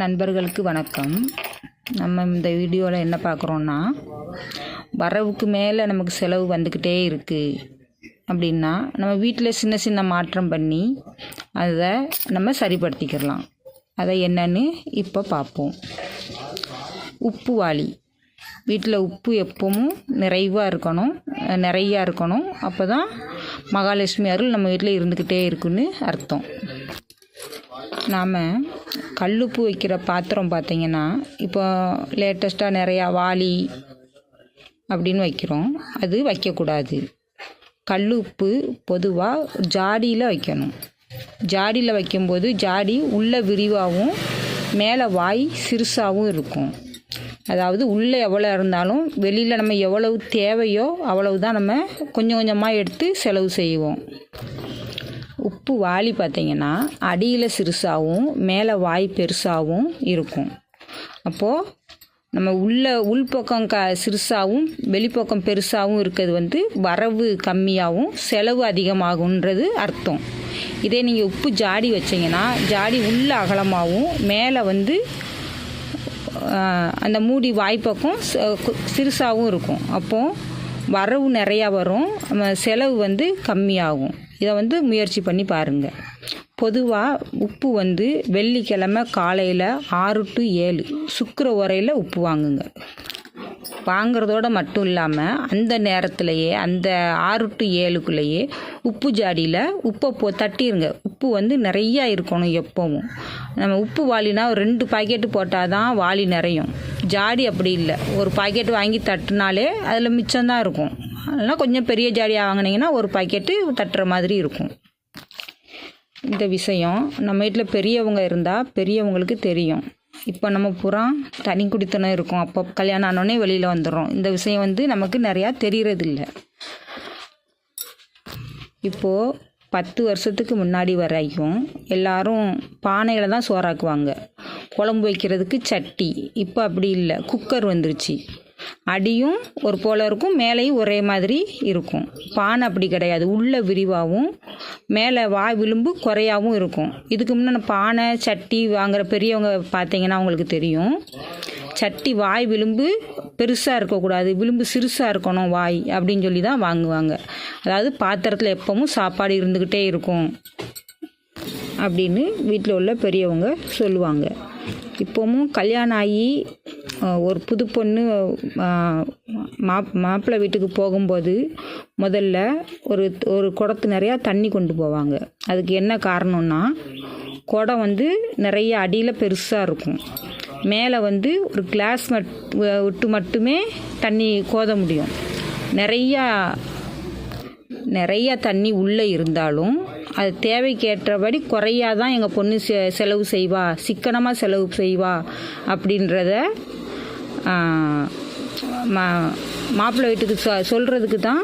நண்பர்களுக்கு வணக்கம். நம்ம இந்த வீடியோவில் என்ன பார்க்குறோன்னா வரவுக்கு மேலே நமக்கு செலவு வந்துக்கிட்டே இருக்குது அப்படின்னா நம்ம வீட்டில் சின்ன சின்ன மாற்றம் பண்ணி அதை நம்ம சரிப்படுத்திக்கிடலாம். அதை என்னன்னு இப்போ பார்ப்போம் உப்பு வாளி. வீட்டில் உப்பு எப்பவும் நிறைவாக இருக்கணும் நிறையா இருக்கணும். அப்போ தான் மகாலட்சுமி அருள் நம்ம வீட்டில் இருந்துக்கிட்டே இருக்குன்னு அர்த்தம். நாம் கல்லுப்பு வைக்கிற பாத்திரம் பார்த்தீங்கன்னா இப்போ லேட்டஸ்ட்டாக நிறையா வாளி அப்படின்னு வைக்கிறோம். அது வைக்கக்கூடாது. கல்லுப்பு பொதுவாக ஜாடியில் வைக்கணும். ஜாடியில் வைக்கும்போது ஜாடி உள்ள விரிவாகவும் மேலே வாய் சிறுசாகவும் இருக்கும். அதாவது உள்ளே எவ்வளோ இருந்தாலும் வெளியில் நம்ம எவ்வளவு தேவையோ அவ்வளவு தான் நம்ம கொஞ்சம் கொஞ்சமாக எடுத்து செலவு செய்வோம். உப்பு வாளி பார்த்தீங்கன்னா அடியில் சிறுசாகவும் மேலே வாய் பெருசாகவும் இருக்கும். அப்போது நம்ம உள்ள உள்பக்கம் க சிறுசாகவும் வெளிப்பக்கம் பெருசாகவும் இருக்கிறது வந்து வரவு கம்மியாகவும் செலவு அதிகமாகுன்றது அர்த்தம். இதே நீங்கள் உப்பு ஜாடி வச்சிங்கன்னா ஜாடி உள்ள அகலமாகவும் மேலே வந்து அந்த மூடி வாய்ப்பக்கம் சிறுசாகவும் இருக்கும். அப்போது வரவு நிறையா வரும் நம்ம செலவு வந்து கம்மியாகும். இதை வந்து முயற்சி பண்ணி பாருங்கள் பொதுவாக உப்பு வந்து வெள்ளிக்கிழமை காலையில் ஆறு டு ஏழு சுக்கிர உரையில் உப்பு வாங்குங்க. வாங்குறதோட மட்டும் இல்லாமல் அந்த நேரத்திலேயே அந்த ஆறு டு ஏழுக்குள்ளேயே உப்பு ஜாடியில் உப்பை போ தட்டிடுங்க உப்பு வந்து நிறையா இருக்கணும் எப்போவும். நம்ம உப்பு வாளினா ஒரு ரெண்டு பாக்கெட்டு போட்டால் தான் வாளி நிறையும். ஜாடி அப்படி இல்லை. ஒரு பாக்கெட் வாங்கி தட்டினாலே அதில் மிச்சம்தான் இருக்கும். அதெல்லாம் கொஞ்சம் பெரிய ஜாடியாக வாங்கினீங்கன்னா ஒரு பாக்கெட்டு தட்டுற மாதிரி இருக்கும். இந்த விஷயம் நம்ம வீட்டில் பெரியவங்க இருந்தால் பெரியவங்களுக்கு தெரியும். இப்போ நம்ம புறா தனி குடித்தனம் இருக்கும். அப்போ கல்யாணம் ஆனோடனே வெளியில் வந்துடும் இந்த விஷயம் வந்து நமக்கு நிறையா தெரிகிறதில்ல இப்போது பத்து வருஷத்துக்கு முன்னாடி வரைக்கும் எல்லாரும் பானையில் தான் சோறாக்குவாங்க. குழம்பு வைக்கிறதுக்கு சட்டி. இப்போ அப்படி இல்லை. குக்கர் வந்துருச்சு. அடியும் ஒரு போல இருக்கும் மேலேயும் ஒரே மாதிரி இருக்கும். பானை அப்படி கிடையாது. உள்ள விரிவாகவும் மேலே வாய் விளிம்பு குறையாகவும் இருக்கும். இதுக்கு முன்னே பானை சட்டி வாங்குகிற பெரியவங்க பார்த்தீங்கன்னா அவங்களுக்கு தெரியும். சட்டி வாய் விளிம்பு பெருசாக இருக்கக்கூடாது. விளிம்பு சிறுசாக இருக்கணும் வாய் அப்படின்னு சொல்லி தான் வாங்குவாங்க. அதாவது பாத்திரத்தில் எப்பவும் சாப்பாடு இருந்துக்கிட்டே இருக்கும் அப்படின்னு வீட்டில் உள்ள பெரியவங்க சொல்லுவாங்க. இப்போவும் கல்யாணம் ஆகி ஒரு புது பொண்ணு மாப் மாப்பிள்ளை வீட்டுக்கு போகும்போது முதல்ல ஒரு ஒரு குடத்து நிறையா தண்ணி கொண்டு போவாங்க. அதுக்கு என்ன காரணம்னா குடம் வந்து நிறைய அடியில் பெருசாக இருக்கும். மேலே வந்து ஒரு கிளாஸ் மட் விட்டு மட்டுமே தண்ணி கோத முடியும். நிறையா நிறைய தண்ணி உள்ளே இருந்தாலும் அது தேவைக்கேற்றபடி குறையாதான் எங்கள் பொண்ணு செ செலவு செய்வா. சிக்கனமாக செலவு செய்வா அப்படின்றத மா மாப்பிள்ளை வீட்டுக்கு சொ சொல்கிறதுக்கு தான்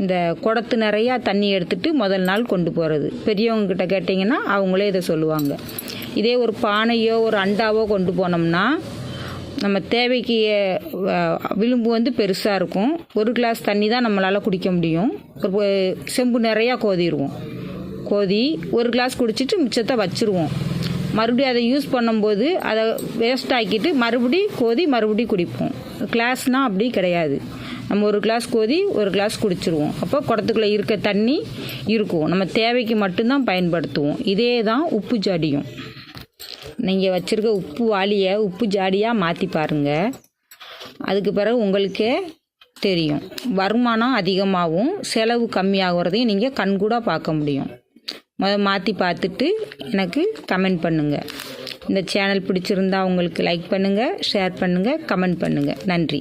இந்த குடத்து நிறையா தண்ணி எடுத்துகிட்டு முதல் நாள் கொண்டு போகிறது பெரியவங்கக்கிட்ட கேட்டிங்கன்னா அவங்களே இதை சொல்லுவாங்க. இதே ஒரு பானையோ ஒரு அண்டாவோ கொண்டு போனோம்னா நம்ம தேவைக்கு விளிம்பு வந்து பெருசாக இருக்கும். ஒரு கிளாஸ் தண்ணி தான் நம்மளால் குடிக்க முடியும். ஒரு செம்பு நிறையா கோதிடுவோம். கோதி ஒரு கிளாஸ் குடிச்சிட்டு மிச்சத்தை வச்சுருவோம். மறுபடியும் அதை யூஸ் பண்ணும்போது அதை வேஸ்ட் ஆக்கிட்டு மறுபடி கோதி மறுபடி குடிப்போம். கிளாஸ்னால் அப்படி கிடையாது. நம்ம ஒரு கிளாஸ் கோதி ஒரு கிளாஸ் குடிச்சிருவோம். அப்போ குடத்துக்குள்ளே இருக்க தண்ணி இருக்கும். நம்ம தேவைக்கு மட்டும்தான் பயன்படுத்துவோம். இதே தான் உப்பு ஜாடியும். நீங்கள் வச்சுருக்க உப்பு வாளியை உப்பு ஜாடியாக மாற்றி பாருங்கள் அதுக்கு பிறகு உங்களுக்கே தெரியும். வருமானம் அதிகமாகவும் செலவு கம்மியாகிறதையும் நீங்கள் கண்கூட பார்க்க முடியும். முத மாற்றி பார்த்துட்டு எனக்கு கமெண்ட் பண்ணுங்கள் இந்த சேனல் பிடிச்சிருந்தா உங்களுக்கு லைக் பண்ணுங்கள் ஷேர் பண்ணுங்கள் கமெண்ட் பண்ணுங்கள் நன்றி.